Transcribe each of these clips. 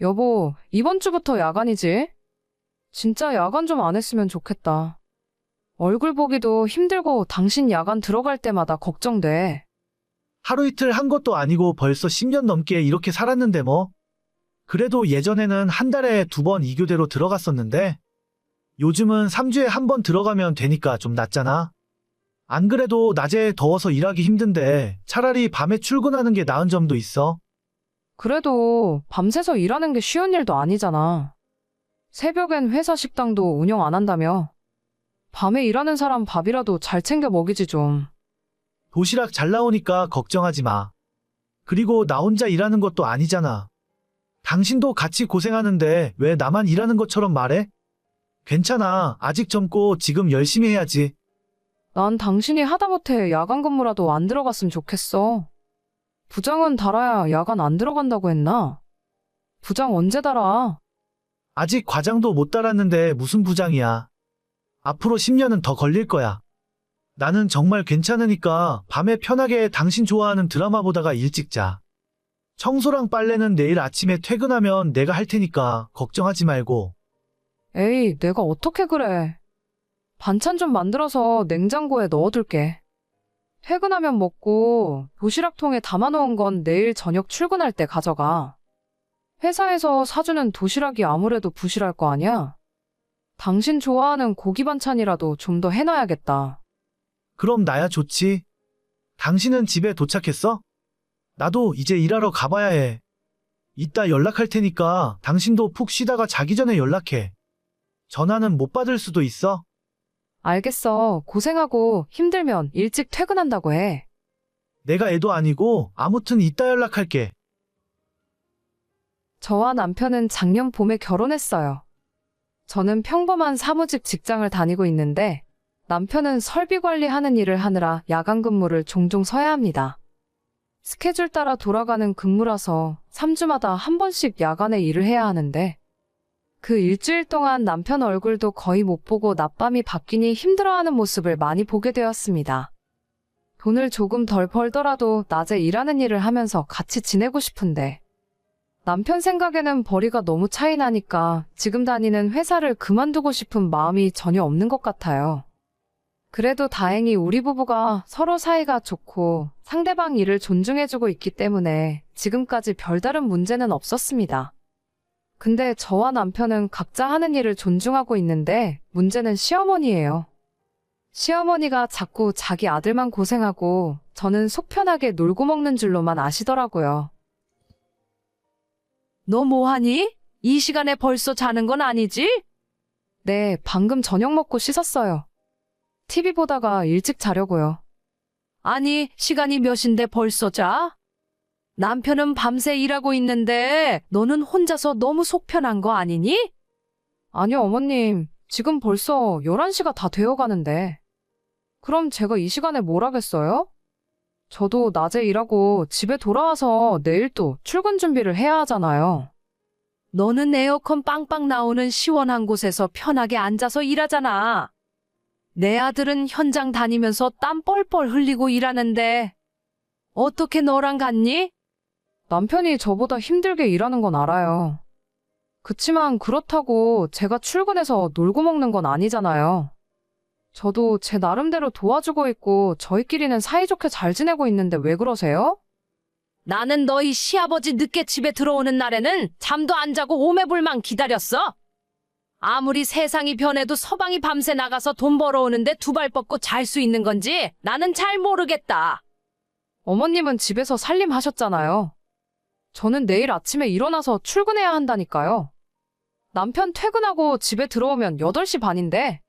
여보, 이번 주부터 야간이지? 진짜 야간 좀 안 했으면 좋겠다. 얼굴 보기도 힘들고 당신 야간 들어갈 때마다 걱정돼. 하루 이틀 한 것도 아니고 벌써 10년 넘게 이렇게 살았는데 뭐. 그래도 예전에는 한 달에 두 번 이 교대로 들어갔었는데, 요즘은 3주에 한 번 들어가면 되니까 좀 낫잖아. 안 그래도 낮에 더워서 일하기 힘든데 차라리 밤에 출근하는 게 나은 점도 있어. 그래도 밤새서 일하는 게 쉬운 일도 아니잖아. 새벽엔 회사 식당도 운영 안 한다며. 밤에 일하는 사람 밥이라도 잘 챙겨 먹이지 좀. 도시락 잘 나오니까 걱정하지 마. 그리고 나 혼자 일하는 것도 아니잖아. 당신도 같이 고생하는데 왜 나만 일하는 것처럼 말해? 괜찮아. 아직 젊고 지금 열심히 해야지. 난 당신이 하다못해 야간 근무라도 안 들어갔으면 좋겠어. 부장은 달아야 야간 안 들어간다고 했나? 부장 언제 달아? 아직 과장도 못 달았는데 무슨 부장이야. 앞으로 10년은 더 걸릴 거야. 나는 정말 괜찮으니까 밤에 편하게 당신 좋아하는 드라마 보다가 일찍 자. 청소랑 빨래는 내일 아침에 퇴근하면 내가 할 테니까 걱정하지 말고. 에이, 내가 어떻게 그래. 반찬 좀 만들어서 냉장고에 넣어둘게. 퇴근하면 먹고 도시락통에 담아놓은 건 내일 저녁 출근할 때 가져가. 회사에서 사주는 도시락이 아무래도 부실할 거 아니야? 당신 좋아하는 고기 반찬이라도 좀 더 해놔야겠다. 그럼 나야 좋지. 당신은 집에 도착했어? 나도 이제 일하러 가봐야 해. 이따 연락할 테니까 당신도 푹 쉬다가 자기 전에 연락해. 전화는 못 받을 수도 있어. 알겠어. 고생하고 힘들면 일찍 퇴근한다고 해. 내가 애도 아니고 아무튼 이따 연락할게. 저와 남편은 작년 봄에 결혼했어요. 저는 평범한 사무직 직장을 다니고 있는데 남편은 설비 관리하는 일을 하느라 야간 근무를 종종 서야 합니다. 스케줄 따라 돌아가는 근무라서 3주마다 한 번씩 야간에 일을 해야 하는데 그 일주일 동안 남편 얼굴도 거의 못 보고 낮밤이 바뀌니 힘들어하는 모습을 많이 보게 되었습니다. 돈을 조금 덜 벌더라도 낮에 일하는 일을 하면서 같이 지내고 싶은데 남편 생각에는 벌이가 너무 차이 나니까 지금 다니는 회사를 그만두고 싶은 마음이 전혀 없는 것 같아요. 그래도 다행히 우리 부부가 서로 사이가 좋고 상대방 일을 존중해주고 있기 때문에 지금까지 별다른 문제는 없었습니다. 근데 저와 남편은 각자 하는 일을 존중하고 있는데 문제는 시어머니예요. 시어머니가 자꾸 자기 아들만 고생하고 저는 속 편하게 놀고 먹는 줄로만 아시더라고요. 너 뭐하니? 이 시간에 벌써 자는 건 아니지? 네, 방금 저녁 먹고 씻었어요. TV 보다가 일찍 자려고요. 아니, 시간이 몇인데 벌써 자? 남편은 밤새 일하고 있는데 너는 혼자서 너무 속편한 거 아니니? 아니요, 어머님. 지금 벌써 11시가 다 되어 가는데. 그럼 제가 이 시간에 뭘 하겠어요? 저도 낮에 일하고 집에 돌아와서 내일 또 출근 준비를 해야 하잖아요. 너는 에어컨 빵빵 나오는 시원한 곳에서 편하게 앉아서 일하잖아. 내 아들은 현장 다니면서 땀 뻘뻘 흘리고 일하는데 어떻게 너랑 같니? 남편이 저보다 힘들게 일하는 건 알아요. 그치만 그렇다고 제가 출근해서 놀고 먹는 건 아니잖아요. 저도 제 나름대로 도와주고 있고 저희끼리는 사이좋게 잘 지내고 있는데 왜 그러세요? 나는 너희 시아버지 늦게 집에 들어오는 날에는 잠도 안 자고 오매불망 기다렸어. 아무리 세상이 변해도 서방이 밤새 나가서 돈 벌어오는데 두 발 뻗고 잘 수 있는 건지 나는 잘 모르겠다. 어머님은 집에서 살림하셨잖아요. 저는 내일 아침에 일어나서 출근해야 한다니까요. 남편 퇴근하고 집에 들어오면 8시 반인데,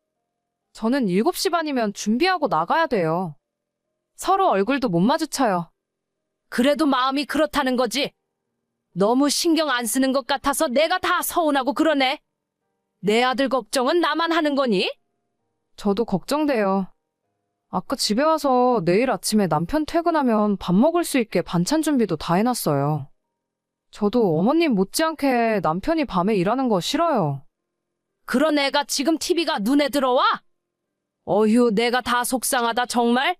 저는 7시 반이면 준비하고 나가야 돼요. 서로 얼굴도 못 마주쳐요. 그래도 마음이 그렇다는 거지. 너무 신경 안 쓰는 것 같아서 내가 다 서운하고 그러네. 내 아들 걱정은 나만 하는 거니? 저도 걱정돼요. 아까 집에 와서 내일 아침에 남편 퇴근하면 밥 먹을 수 있게 반찬 준비도 다 해놨어요. 저도 어머님 못지않게 남편이 밤에 일하는 거 싫어요. 그런 애가 지금 TV가 눈에 들어와? 어휴, 내가 다 속상하다, 정말?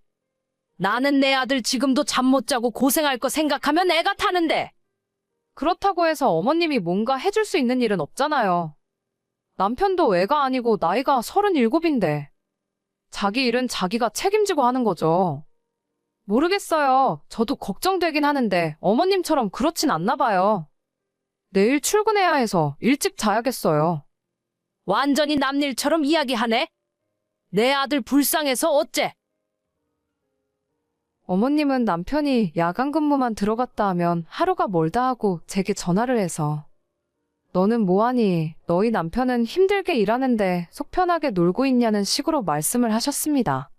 나는 내 아들 지금도 잠 못 자고 고생할 거 생각하면 애가 타는데. 그렇다고 해서 어머님이 뭔가 해줄 수 있는 일은 없잖아요. 남편도 애가 아니고 나이가 37인데. 자기 일은 자기가 책임지고 하는 거죠. 모르겠어요. 저도 걱정되긴 하는데 어머님처럼 그렇진 않나 봐요. 내일 출근해야 해서 일찍 자야겠어요. 완전히 남일처럼 이야기하네. 내 아들 불쌍해서 어째? 어머님은 남편이 야간 근무만 들어갔다 하면 하루가 멀다 하고 제게 전화를 해서 너는 뭐하니? 너희 남편은 힘들게 일하는데 속 편하게 놀고 있냐는 식으로 말씀을 하셨습니다.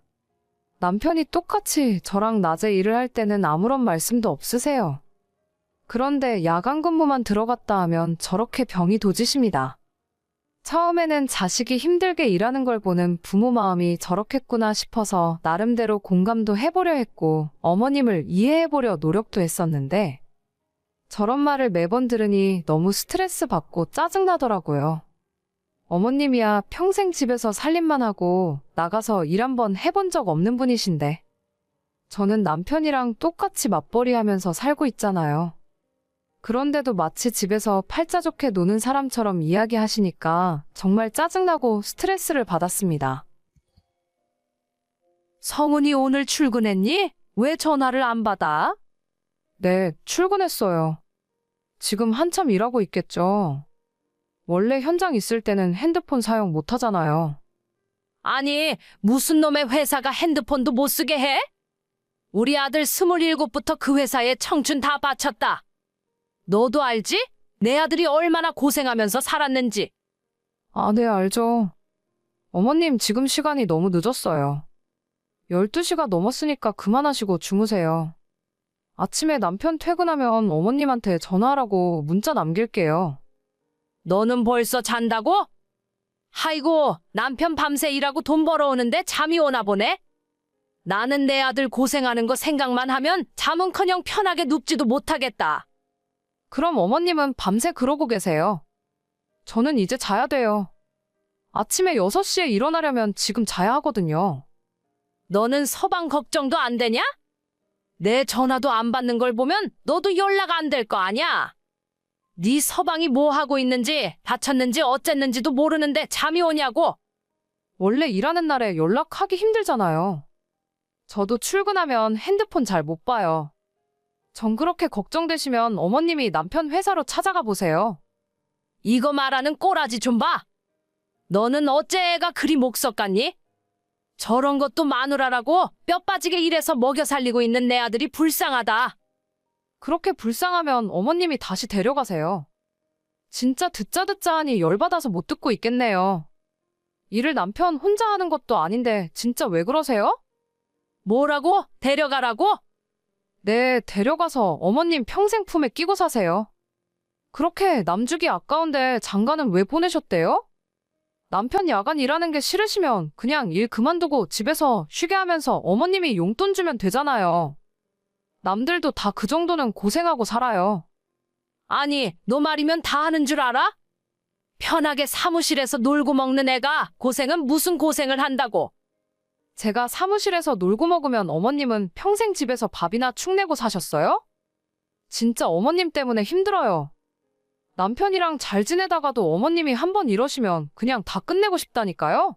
남편이 똑같이 저랑 낮에 일을 할 때는 아무런 말씀도 없으세요. 그런데 야간 근무만 들어갔다 하면 저렇게 병이 도지십니다. 처음에는 자식이 힘들게 일하는 걸 보는 부모 마음이 저렇겠구나 싶어서 나름대로 공감도 해보려 했고 어머님을 이해해보려 노력도 했었는데 저런 말을 매번 들으니 너무 스트레스 받고 짜증나더라고요. 어머님이야 평생 집에서 살림만 하고 나가서 일 한번 해본 적 없는 분이신데 저는 남편이랑 똑같이 맞벌이 하면서 살고 있잖아요. 그런데도 마치 집에서 팔자 좋게 노는 사람처럼 이야기하시니까 정말 짜증나고 스트레스를 받았습니다. 성은이 오늘 출근했니? 왜 전화를 안 받아? 네, 출근했어요. 지금 한참 일하고 있겠죠. 원래 현장 있을 때는 핸드폰 사용 못 하잖아요. 아니, 무슨 놈의 회사가 핸드폰도 못 쓰게 해? 우리 아들 스물일곱부터 그 회사에 청춘 다 바쳤다. 너도 알지? 내 아들이 얼마나 고생하면서 살았는지. 아, 네, 알죠. 어머님, 지금 시간이 너무 늦었어요. 12시가 넘었으니까 그만하시고 주무세요. 아침에 남편 퇴근하면 어머님한테 전화하라고 문자 남길게요. 너는 벌써 잔다고? 하이고, 남편 밤새 일하고 돈 벌어오는데 잠이 오나 보네? 나는 내 아들 고생하는 거 생각만 하면 잠은커녕 편하게 눕지도 못하겠다. 그럼 어머님은 밤새 그러고 계세요. 저는 이제 자야 돼요. 아침에 6시에 일어나려면 지금 자야 하거든요. 너는 서방 걱정도 안 되냐? 내 전화도 안 받는 걸 보면 너도 연락 안 될 거 아냐? 네 서방이 뭐 하고 있는지 다쳤는지 어쨌는지도 모르는데 잠이 오냐고? 원래 일하는 날에 연락하기 힘들잖아요. 저도 출근하면 핸드폰 잘 못 봐요. 전 그렇게 걱정되시면 어머님이 남편 회사로 찾아가 보세요. 이거 말하는 꼬라지 좀 봐. 너는 어째 애가 그리 목석 같니? 저런 것도 마누라라고 뼈 빠지게 일해서 먹여 살리고 있는 내 아들이 불쌍하다. 그렇게 불쌍하면 어머님이 다시 데려가세요. 진짜 듣자 듣자 하니 열받아서 못 듣고 있겠네요. 일을 남편 혼자 하는 것도 아닌데 진짜 왜 그러세요? 뭐라고? 데려가라고? 네, 데려가서 어머님 평생 품에 끼고 사세요. 그렇게 남주기 아까운데 장가는 왜 보내셨대요? 남편 야간 일하는 게 싫으시면 그냥 일 그만두고 집에서 쉬게 하면서 어머님이 용돈 주면 되잖아요. 남들도 다 그 정도는 고생하고 살아요. 아니, 너 말이면 다 하는 줄 알아? 편하게 사무실에서 놀고 먹는 애가 고생은 무슨 고생을 한다고. 제가 사무실에서 놀고 먹으면 어머님은 평생 집에서 밥이나 축 내고 사셨어요? 진짜 어머님 때문에 힘들어요. 남편이랑 잘 지내다가도 어머님이 한 번 이러시면 그냥 다 끝내고 싶다니까요?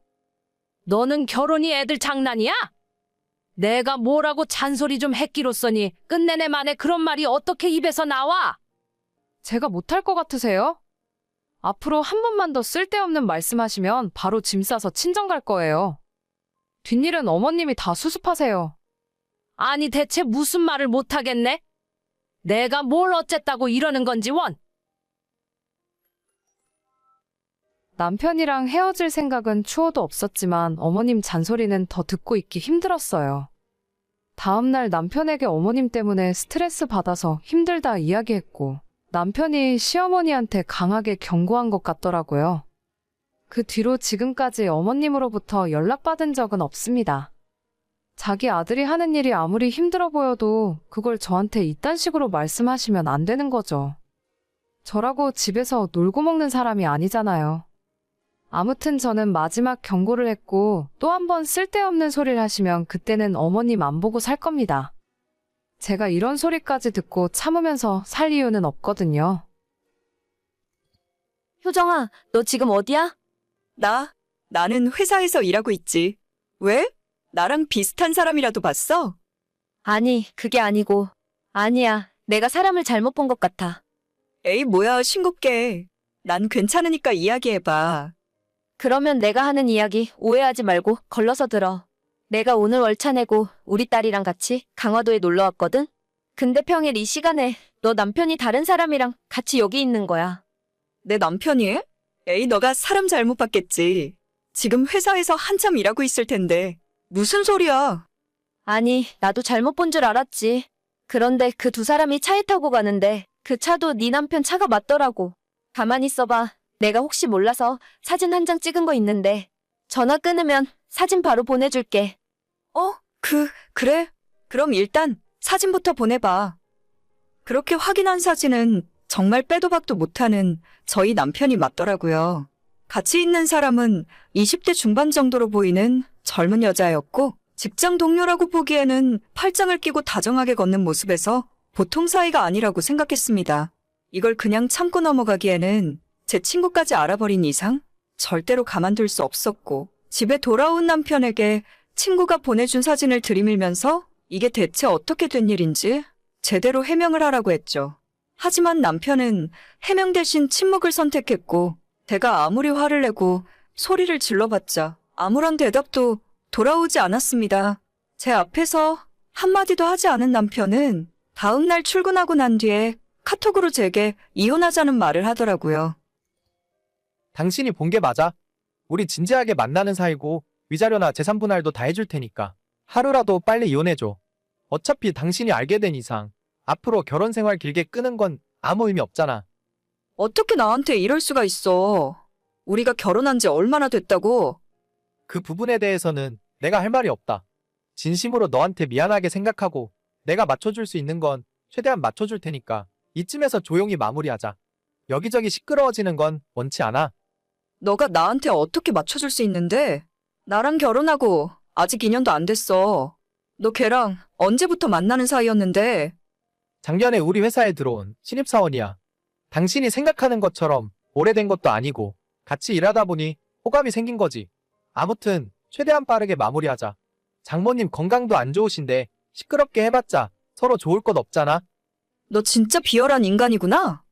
너는 결혼이 애들 장난이야? 내가 뭐라고 잔소리 좀 했기로써니 끝내내 만에 그런 말이 어떻게 입에서 나와? 제가 못할 것 같으세요? 앞으로 한 번만 더 쓸데없는 말씀하시면 바로 짐 싸서 친정 갈 거예요. 뒷일은 어머님이 다 수습하세요. 아니 대체 무슨 말을 못하겠네? 내가 뭘 어쨌다고 이러는 건지 원. 남편이랑 헤어질 생각은 추호도 없었지만 어머님 잔소리는 더 듣고 있기 힘들었어요. 다음날 남편에게 어머님 때문에 스트레스 받아서 힘들다 이야기했고 남편이 시어머니한테 강하게 경고한 것 같더라고요. 그 뒤로 지금까지 어머님으로부터 연락받은 적은 없습니다. 자기 아들이 하는 일이 아무리 힘들어 보여도 그걸 저한테 이딴 식으로 말씀하시면 안 되는 거죠. 저라고 집에서 놀고 먹는 사람이 아니잖아요. 아무튼 저는 마지막 경고를 했고 또 한 번 쓸데없는 소리를 하시면 그때는 어머님 안 보고 살 겁니다. 제가 이런 소리까지 듣고 참으면서 살 이유는 없거든요. 효정아, 너 지금 어디야? 나? 나는 회사에서 일하고 있지. 왜? 나랑 비슷한 사람이라도 봤어? 아니, 그게 아니고. 아니야, 내가 사람을 잘못 본 것 같아. 에이, 뭐야, 싱겁게. 난 괜찮으니까 이야기해봐. 그러면 내가 하는 이야기 오해하지 말고 걸러서 들어. 내가 오늘 월차 내고 우리 딸이랑 같이 강화도에 놀러 왔거든? 근데 평일 이 시간에 너 남편이 다른 사람이랑 같이 여기 있는 거야. 내 남편이? 에이, 너가 사람 잘못 봤겠지. 지금 회사에서 한참 일하고 있을 텐데. 무슨 소리야? 아니, 나도 잘못 본 줄 알았지. 그런데 그 두 사람이 차에 타고 가는데 그 차도 네 남편 차가 맞더라고. 가만히 있어봐. 내가 혹시 몰라서 사진 한 장 찍은 거 있는데 전화 끊으면 사진 바로 보내줄게. 어? 그, 그래? 그럼 일단 사진부터 보내봐. 그렇게 확인한 사진은 정말 빼도 박도 못하는 저희 남편이 맞더라고요. 같이 있는 사람은 20대 중반 정도로 보이는 젊은 여자였고, 직장 동료라고 보기에는 팔짱을 끼고 다정하게 걷는 모습에서 보통 사이가 아니라고 생각했습니다. 이걸 그냥 참고 넘어가기에는 제 친구까지 알아버린 이상 절대로 가만둘 수 없었고, 집에 돌아온 남편에게 친구가 보내준 사진을 들이밀면서 이게 대체 어떻게 된 일인지 제대로 해명을 하라고 했죠. 하지만 남편은 해명 대신 침묵을 선택했고, 제가 아무리 화를 내고 소리를 질러봤자 아무런 대답도 돌아오지 않았습니다. 제 앞에서 한마디도 하지 않은 남편은 다음날 출근하고 난 뒤에 카톡으로 제게 이혼하자는 말을 하더라고요. 당신이 본 게 맞아. 우리 진지하게 만나는 사이고 위자료나 재산 분할도 다 해줄 테니까 하루라도 빨리 이혼해줘. 어차피 당신이 알게 된 이상 앞으로 결혼 생활 길게 끄는 건 아무 의미 없잖아. 어떻게 나한테 이럴 수가 있어? 우리가 결혼한 지 얼마나 됐다고? 그 부분에 대해서는 내가 할 말이 없다. 진심으로 너한테 미안하게 생각하고 내가 맞춰줄 수 있는 건 최대한 맞춰줄 테니까 이쯤에서 조용히 마무리하자. 여기저기 시끄러워지는 건 원치 않아. 너가 나한테 어떻게 맞춰줄 수 있는데? 나랑 결혼하고 아직 2년도 안 됐어. 너 걔랑 언제부터 만나는 사이였는데? 작년에 우리 회사에 들어온 신입사원이야. 당신이 생각하는 것처럼 오래된 것도 아니고 같이 일하다 보니 호감이 생긴 거지. 아무튼 최대한 빠르게 마무리하자. 장모님 건강도 안 좋으신데 시끄럽게 해봤자 서로 좋을 것 없잖아. 너 진짜 비열한 인간이구나?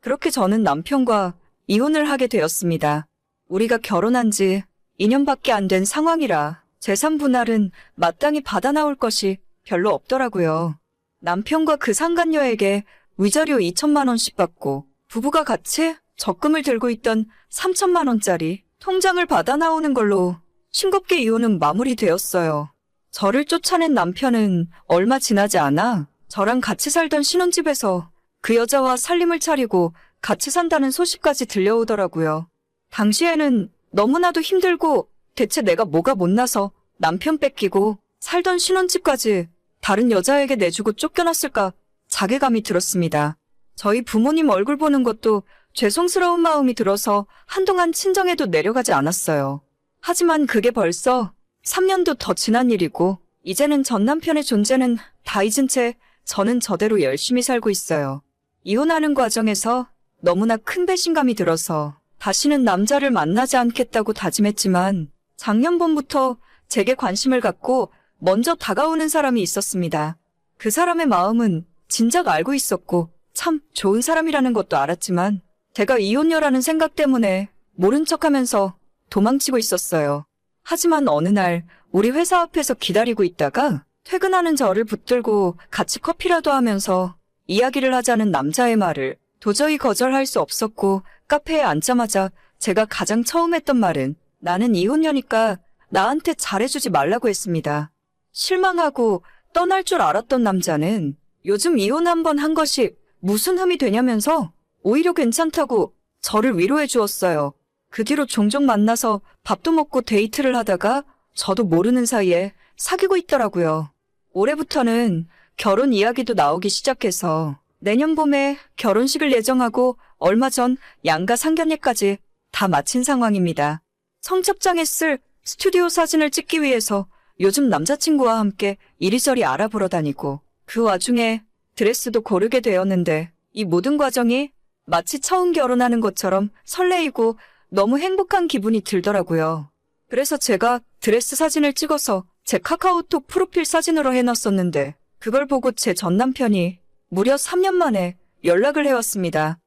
그렇게 저는 남편과 이혼을 하게 되었습니다. 우리가 결혼한 지 2년밖에 안 된 상황이라 재산 분할은 마땅히 받아 나올 것이 별로 없더라고요. 남편과 그 상간녀에게 위자료 2천만 원씩 받고 부부가 같이 적금을 들고 있던 3천만 원짜리 통장을 받아 나오는 걸로 싱겁게 이혼은 마무리되었어요. 저를 쫓아낸 남편은 얼마 지나지 않아 저랑 같이 살던 신혼집에서 그 여자와 살림을 차리고 같이 산다는 소식까지 들려오더라고요. 당시에는 너무나도 힘들고 대체 내가 뭐가 못나서 남편 뺏기고 살던 신혼집까지 다른 여자에게 내주고 쫓겨났을까 자괴감이 들었습니다. 저희 부모님 얼굴 보는 것도 죄송스러운 마음이 들어서 한동안 친정에도 내려가지 않았어요. 하지만 그게 벌써 3년도 더 지난 일이고 이제는 전 남편의 존재는 다 잊은 채 저는 저대로 열심히 살고 있어요. 이혼하는 과정에서 너무나 큰 배신감이 들어서 다시는 남자를 만나지 않겠다고 다짐했지만 작년 봄부터 제게 관심을 갖고 먼저 다가오는 사람이 있었습니다. 그 사람의 마음은 진작 알고 있었고 참 좋은 사람이라는 것도 알았지만 제가 이혼녀라는 생각 때문에 모른 척하면서 도망치고 있었어요. 하지만 어느 날 우리 회사 앞에서 기다리고 있다가 퇴근하는 저를 붙들고 같이 커피라도 하면서 이야기를 하자는 남자의 말을 도저히 거절할 수 없었고 카페에 앉자마자 제가 가장 처음 했던 말은 나는 이혼녀니까 나한테 잘해주지 말라고 했습니다. 실망하고 떠날 줄 알았던 남자는 요즘 이혼 한번한 것이 무슨 흠이 되냐면서 오히려 괜찮다고 저를 위로해 주었어요. 그 뒤로 종종 만나서 밥도 먹고 데이트를 하다가 저도 모르는 사이에 사귀고 있더라고요. 올해부터는 결혼 이야기도 나오기 시작해서 내년 봄에 결혼식을 예정하고 얼마 전 양가 상견례까지 다 마친 상황입니다. 성첩장에 쓸 스튜디오 사진을 찍기 위해서 요즘 남자친구와 함께 이리저리 알아보러 다니고 그 와중에 드레스도 고르게 되었는데 이 모든 과정이 마치 처음 결혼하는 것처럼 설레이고 너무 행복한 기분이 들더라고요. 그래서 제가 드레스 사진을 찍어서 제 카카오톡 프로필 사진으로 해놨었는데 그걸 보고 제 전 남편이 무려 3년 만에 연락을 해왔습니다.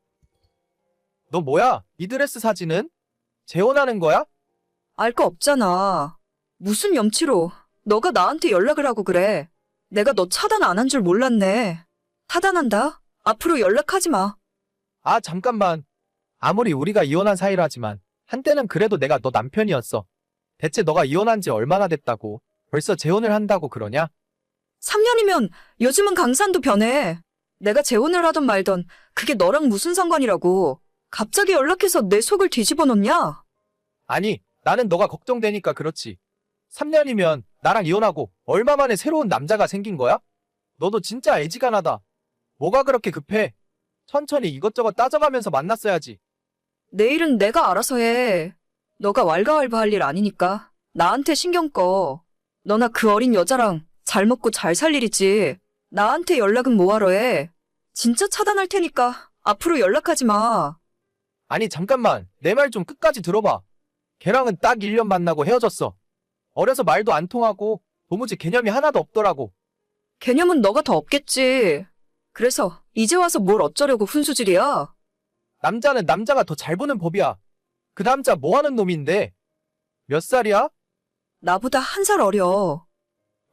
너 뭐야? 이 드레스 사진은? 재혼하는 거야? 알 거 없잖아. 무슨 염치로 너가 나한테 연락을 하고 그래. 내가 너 차단 안 한 줄 몰랐네. 차단한다? 앞으로 연락하지 마. 아, 잠깐만. 아무리 우리가 이혼한 사이라지만 한때는 그래도 내가 너 남편이었어. 대체 너가 이혼한 지 얼마나 됐다고 벌써 재혼을 한다고 그러냐? 3년이면 요즘은 강산도 변해. 내가 재혼을 하던 말던 그게 너랑 무슨 상관이라고. 갑자기 연락해서 내 속을 뒤집어 놓냐? 아니, 나는 너가 걱정되니까 그렇지. 3년이면 나랑 이혼하고 얼마 만에 새로운 남자가 생긴 거야? 너도 진짜 애지간하다. 뭐가 그렇게 급해? 천천히 이것저것 따져가면서 만났어야지. 내일은 내가 알아서 해. 너가 왈가왈부 할 일 아니니까. 나한테 신경 꺼. 너나 그 어린 여자랑 잘 먹고 잘 살 일이지. 나한테 연락은 뭐하러 해. 진짜 차단할 테니까 앞으로 연락하지 마. 아니, 잠깐만. 내 말 좀 끝까지 들어봐. 걔랑은 딱 1년 만나고 헤어졌어. 어려서 말도 안 통하고 도무지 개념이 하나도 없더라고. 개념은 너가 더 없겠지. 그래서 이제 와서 뭘 어쩌려고 훈수질이야. 남자는 남자가 더 잘 보는 법이야. 그 남자 뭐 하는 놈인데? 몇 살이야? 나보다 한 살 어려.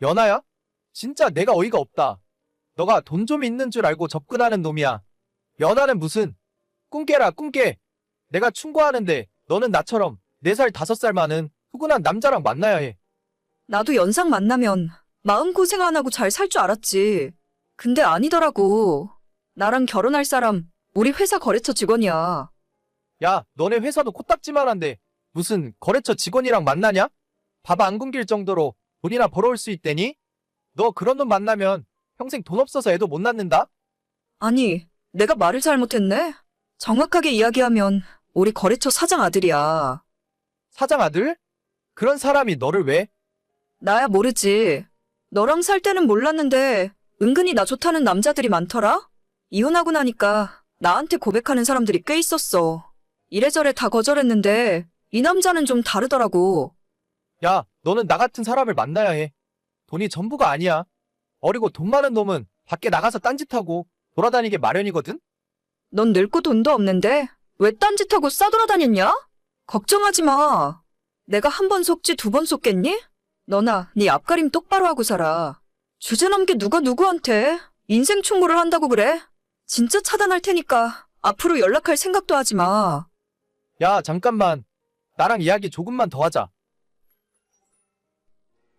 연하야? 진짜 내가 어이가 없다. 너가 돈 좀 있는 줄 알고 접근하는 놈이야. 연하는 무슨? 꿈깨라 꿈깨. 내가 충고하는데 너는 나처럼 4살 5살 많은 푸근한 남자랑 만나야 해. 나도 연상 만나면 마음고생 안 하고 잘 살 줄 알았지. 근데 아니더라고. 나랑 결혼할 사람 우리 회사 거래처 직원이야. 야, 너네 회사도 코딱지만 한데 무슨 거래처 직원이랑 만나냐? 밥 안 굶길 정도로 돈이나 벌어올 수 있대니? 너 그런 놈 만나면 평생 돈 없어서 애도 못 낳는다? 아니, 내가 말을 잘못했네? 정확하게 이야기하면 우리 거래처 사장 아들이야. 사장 아들? 그런 사람이 너를 왜? 나야 모르지. 너랑 살 때는 몰랐는데 은근히 나 좋다는 남자들이 많더라? 이혼하고 나니까 나한테 고백하는 사람들이 꽤 있었어. 이래저래 다 거절했는데 이 남자는 좀 다르더라고. 야, 너는 나 같은 사람을 만나야 해. 돈이 전부가 아니야. 어리고 돈 많은 놈은 밖에 나가서 딴짓하고 돌아다니게 마련이거든? 넌 늙고 돈도 없는데 왜 딴짓하고 싸돌아다녔냐? 걱정하지 마. 내가 한 번 속지 두 번 속겠니? 너나 네 앞가림 똑바로 하고 살아. 주제 넘게 누가 누구한테 인생 충고를 한다고 그래? 진짜 차단할 테니까 앞으로 연락할 생각도 하지 마. 야, 잠깐만. 나랑 이야기 조금만 더 하자.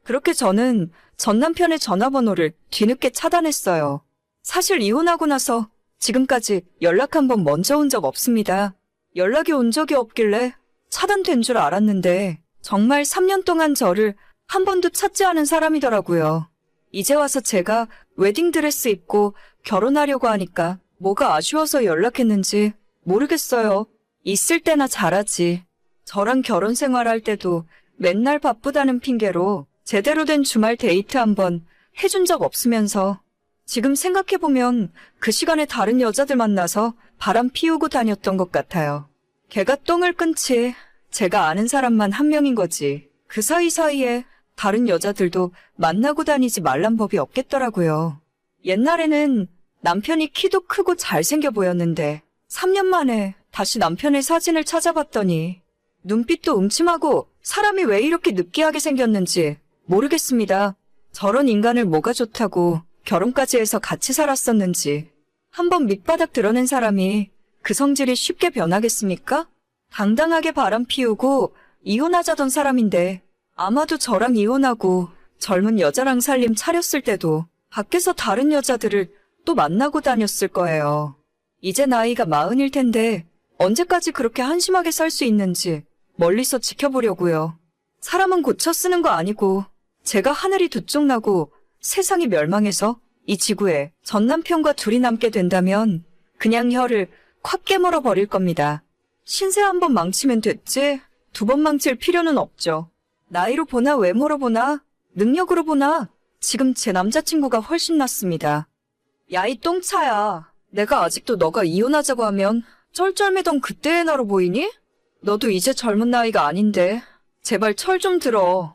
그렇게 저는 전 남편의 전화번호를 뒤늦게 차단했어요. 사실 이혼하고 나서 지금까지 연락 한 번 먼저 온 적 없습니다. 연락이 온 적이 없길래 차단된 줄 알았는데 정말 3년 동안 저를 한 번도 찾지 않은 사람이더라고요. 이제 와서 제가 웨딩드레스 입고 결혼하려고 하니까 뭐가 아쉬워서 연락했는지 모르겠어요. 있을 때나 잘하지. 저랑 결혼 생활할 때도 맨날 바쁘다는 핑계로 제대로 된 주말 데이트 한번 해준 적 없으면서 지금 생각해보면 그 시간에 다른 여자들 만나서 바람 피우고 다녔던 것 같아요. 걔가 똥을 끊지 제가 아는 사람만 한 명인 거지. 그 사이사이에 다른 여자들도 만나고 다니지 말란 법이 없겠더라고요. 옛날에는 남편이 키도 크고 잘생겨 보였는데 3년 만에 다시 남편의 사진을 찾아봤더니 눈빛도 음침하고 사람이 왜 이렇게 느끼하게 생겼는지 모르겠습니다. 저런 인간을 뭐가 좋다고 결혼까지 해서 같이 살았었는지. 한번 밑바닥 드러낸 사람이 그 성질이 쉽게 변하겠습니까? 당당하게 바람 피우고 이혼하자던 사람인데 아마도 저랑 이혼하고 젊은 여자랑 살림 차렸을 때도 밖에서 다른 여자들을 또 만나고 다녔을 거예요. 이제 나이가 마흔일 텐데 언제까지 그렇게 한심하게 살 수 있는지 멀리서 지켜보려고요. 사람은 고쳐 쓰는 거 아니고 제가 하늘이 두 쪽 나고 세상이 멸망해서 이 지구에 전 남편과 둘이 남게 된다면 그냥 혀를 콱 깨물어 버릴 겁니다. 신세 한 번 망치면 됐지 두 번 망칠 필요는 없죠. 나이로 보나 외모로 보나 능력으로 보나 지금 제 남자친구가 훨씬 낫습니다. 야, 이 똥차야. 내가 아직도 너가 이혼하자고 하면 쩔쩔매던 그때의 나로 보이니? 너도 이제 젊은 나이가 아닌데 제발 철 좀 들어.